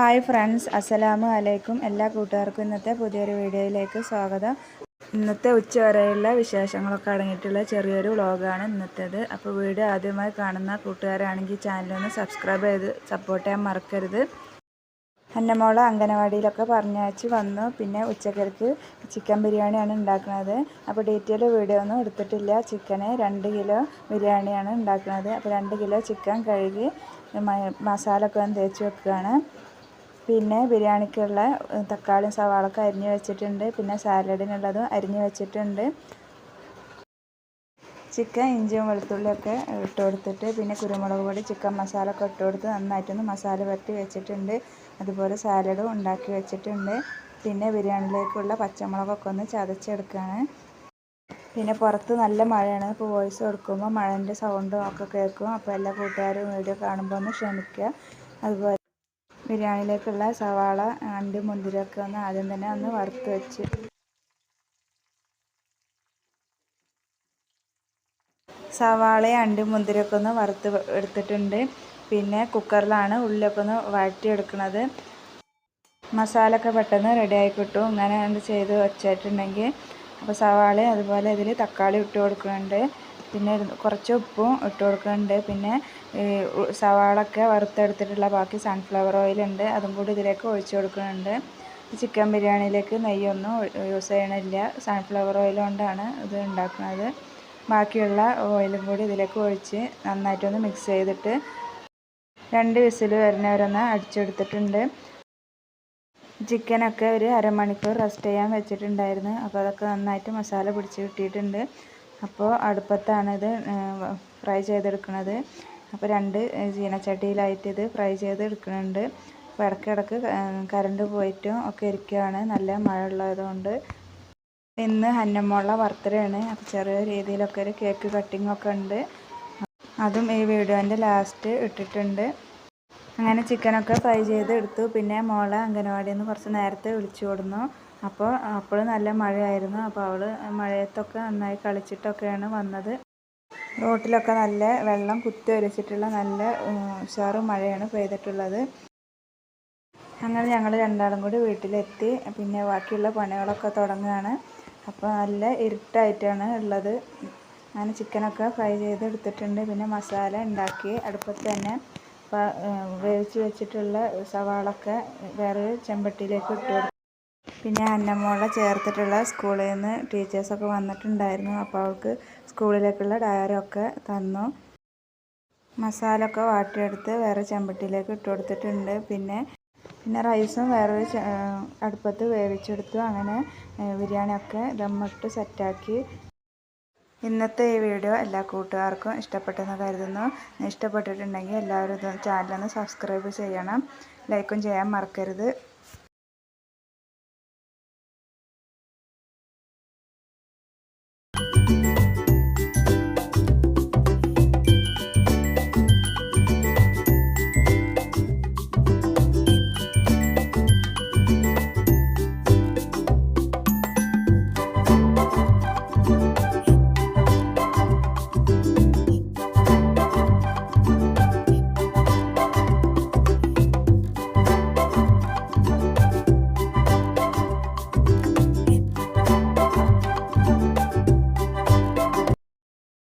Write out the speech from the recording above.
Hi friends അസ്സലാമു അലൈക്കും എല്ലാ കൂട്ടുകാർക്കും ഇന്നത്തെ പുതിയൊരു വീഡിയോയിലേക്ക് സ്വാഗതം. ഇന്നത്തെ ഉച്ച വരെയുള്ള വിശേഷങ്ങളൊക്കെ അടങ്ങിയിട്ടുള്ള ചെറിയൊരു വ്ളോഗാണ് ഇന്നത്തേത്. അപ്പോൾ വീഡിയോ ആദ്യമായി കാണുന്ന കൂട്ടുകാരാണെങ്കിൽ ചാനലൊന്ന് സബ്സ്ക്രൈബ് ചെയ്ത് സപ്പോർട്ട് ചെയ്യാൻ മറക്കരുത്. എന്റെ അന്നമോളെ അംഗനവാടിയിലൊക്കെ പറഞ്ഞയച്ച് വന്നു. പിന്നെ ഉച്ചക്കർക്ക് ചിക്കൻ ബിരിയാണിയാണ് ഉണ്ടാക്കുന്നത്. അപ്പോൾ ഡീറ്റെയിൽ വീഡിയോ ഒന്നും എടുത്തിട്ടില്ല. ചിക്കന് രണ്ട് കിലോ ബിരിയാണിയാണ് ഉണ്ടാക്കുന്നത്. അപ്പോൾ രണ്ട് കിലോ ചിക്കൻ കഴുകി മസാലൊക്കെ ഒന്ന് തേച്ച് വെക്കുകയാണ്. പിന്നെ ബിരിയാണിക്കുള്ള തക്കാളിയും സവാളൊക്കെ അരിഞ്ഞ് വെച്ചിട്ടുണ്ട്. പിന്നെ സാലഡിനുള്ളതും അരിഞ്ഞ് വെച്ചിട്ടുണ്ട്. ചിക്കൻ ഇഞ്ചിയും വെളുത്തുള്ളിയൊക്കെ ഇട്ട് കൊടുത്തിട്ട് പിന്നെ കുരുമുളക് പൊടി ചിക്കൻ മസാല ഒക്കെ ഇട്ട് കൊടുത്ത് നന്നായിട്ടൊന്ന് മസാല പരട്ടി വെച്ചിട്ടുണ്ട്. അതുപോലെ സാലഡും ഉണ്ടാക്കി വെച്ചിട്ടുണ്ട്. പിന്നെ ബിരിയാണിയിലേക്കുള്ള പച്ചമുളകൊക്കെ ഒന്ന് ചതച്ചെടുക്കുകയാണ് പിന്നെ പുറത്ത് നല്ല മഴയാണ്. ഇപ്പോൾ വോയിസ് കൊടുക്കുമ്പോൾ മഴന്റെ സൗണ്ടും ഒക്കെ കേൾക്കും. അപ്പോൾ എല്ലാ കൂട്ടുകാരും വീഡിയോ കാണുമ്പോൾ ഒന്ന് ക്ഷമിക്കുക. അതുപോലെ ബിരിയാണിയിലേക്കുള്ള സവാള അണ്ട് മുന്തിരിയൊക്കെ ഒന്ന് ആദ്യം തന്നെ ഒന്ന് വറുത്ത് വെച്ച്. സവാളയും അണ്ടി മുന്തിരിയൊക്കെ ഒന്ന് വറുത്ത് എടുത്തിട്ടുണ്ട്. പിന്നെ കുക്കറിലാണ് ഉള്ളിയൊക്കെ ഒന്ന് വഴറ്റിയെടുക്കുന്നത് മസാല ഒക്കെ പെട്ടെന്ന് റെഡിയായി കിട്ടും. ഇങ്ങനെ ചെയ്ത് വെച്ചിട്ടുണ്ടെങ്കിൽ. അപ്പോൾ സവാള അതുപോലെ ഇതിൽ തക്കാളി ഇട്ട് കൊടുക്കുന്നുണ്ട്. പിന്നെ കുറച്ച് ഉപ്പും ഇട്ട് കൊടുക്കുന്നുണ്ട്. പിന്നെ സവാളൊക്കെ വറുത്തെടുത്തിട്ടുള്ള ബാക്കി സൺഫ്ലവർ ഓയിലുണ്ട് അതും കൂടി ഇതിലേക്ക് ഒഴിച്ചു കൊടുക്കുന്നുണ്ട്. ചിക്കൻ ബിരിയാണിയിലേക്ക് നെയ്യൊന്നും യൂസ് ചെയ്യണില്ല. സൺഫ്ലവർ ഓയിൽ കൊണ്ടാണ് ഇത് ഉണ്ടാക്കുന്നത്. ബാക്കിയുള്ള ഓയിലും കൂടി ഇതിലേക്ക് ഒഴിച്ച് നന്നായിട്ടൊന്ന് മിക്സ് ചെയ്തിട്ട് രണ്ട് വിസിൽ വരുന്നവരൊന്ന് അടിച്ചെടുത്തിട്ടുണ്ട്. ചിക്കനൊക്കെ ഒരു അരമണിക്കൂർ റെസ്റ്റ് ചെയ്യാൻ വെച്ചിട്ടുണ്ടായിരുന്നു. അപ്പോൾ അതൊക്കെ നന്നായിട്ട് മസാല പിടിച്ച് കിട്ടിയിട്ടുണ്ട്. അപ്പോൾ അടുപ്പത്താണ് ഇത് ഫ്രൈ ചെയ്തെടുക്കുന്നത് അപ്പോൾ രണ്ട് ചീനച്ചട്ടിയിലായിട്ട് ഇത് ഫ്രൈ ചെയ്തെടുക്കുന്നുണ്ട് അപ്പോൾ ഇടയ്ക്കിടയ്ക്ക് കറണ്ട് പോയിട്ടും ഒക്കെ ഇരിക്കുകയാണ് നല്ല മഴ ഉള്ളതുകൊണ്ട് ഇന്ന് ഹന്നമ്മോള ആണ് അപ്പോൾ ചെറിയ രീതിയിലൊക്കെ ഒരു കേക്ക് കട്ടിംഗ് ഒക്കെ ഉണ്ട്. അതും ഈ വീഡിയോന്റെ ലാസ്റ്റ് ഇട്ടിട്ടുണ്ട്. അങ്ങനെ ചിക്കനൊക്കെ ഫ്രൈ ചെയ്ത് എടുത്തു പിന്നെ മോളെ അംഗനവാടിയിൽ നിന്ന് കുറച്ച് നേരത്തെ വിളിച്ചു കൊടുന്നു. അപ്പോൾ അപ്പോൾ നല്ല മഴയായിരുന്നു. അപ്പോൾ അവൾ മഴയത്തൊക്കെ നന്നായി കളിച്ചിട്ടൊക്കെയാണ് വന്നത്. റോട്ടിലൊക്കെ നല്ല വെള്ളം കുത്തി ഒലിച്ചിട്ടുള്ള നല്ല ഉഷാറ് മഴയാണ് പെയ്തിട്ടുള്ളത്. അങ്ങനെ ഞങ്ങൾ രണ്ടാളും കൂടി വീട്ടിലെത്തി. പിന്നെ ബാക്കിയുള്ള പണികളൊക്കെ തുടങ്ങുകയാണ് അപ്പോൾ നല്ല ഇരുട്ടായിട്ടാണ് ഉള്ളത്. അങ്ങനെ ചിക്കനൊക്കെ ഫ്രൈ ചെയ്ത് എടുത്തിട്ടുണ്ട് പിന്നെ മസാല ഉണ്ടാക്കി. അടുപ്പത്ത് തന്നെ വേവിച്ച് വെച്ചിട്ടുള്ള സവാളൊക്കെ വേറൊരു ചെമ്പട്ടിയിലേക്ക് ഇട്ടു കൊടുത്തു. പിന്നെ അന്നമ്മോളെ ചേർത്തിട്ടുള്ള സ്കൂളിൽ നിന്ന് ടീച്ചേഴ്സൊക്കെ വന്നിട്ടുണ്ടായിരുന്നു. അപ്പോൾ അവൾക്ക് സ്കൂളിലേക്കുള്ള ഡയറി ഒക്കെ തന്നു. മസാല ഒക്കെ വാട്ടിയെടുത്ത് വേറെ ചെമ്പട്ടിയിലേക്ക് ഇട്ട് കൊടുത്തിട്ടുണ്ട്. പിന്നെ പിന്നെ റൈസും വേറൊരു അടുപ്പത്ത് വേവിച്ചെടുത്തു. അങ്ങനെ ബിരിയാണിയൊക്കെ ദമ്മിട്ട് സെറ്റാക്കി. ഇന്നത്തെ ഈ വീഡിയോ എല്ലാ കൂട്ടുകാർക്കും ഇഷ്ടപ്പെട്ടെന്ന് കരുതുന്നു. ഇഷ്ടപ്പെട്ടിട്ടുണ്ടെങ്കിൽ എല്ലാവരും ചാനലൊന്ന് സബ്സ്ക്രൈബ് ചെയ്യണം. ലൈക്കും ചെയ്യാൻ മറക്കരുത്.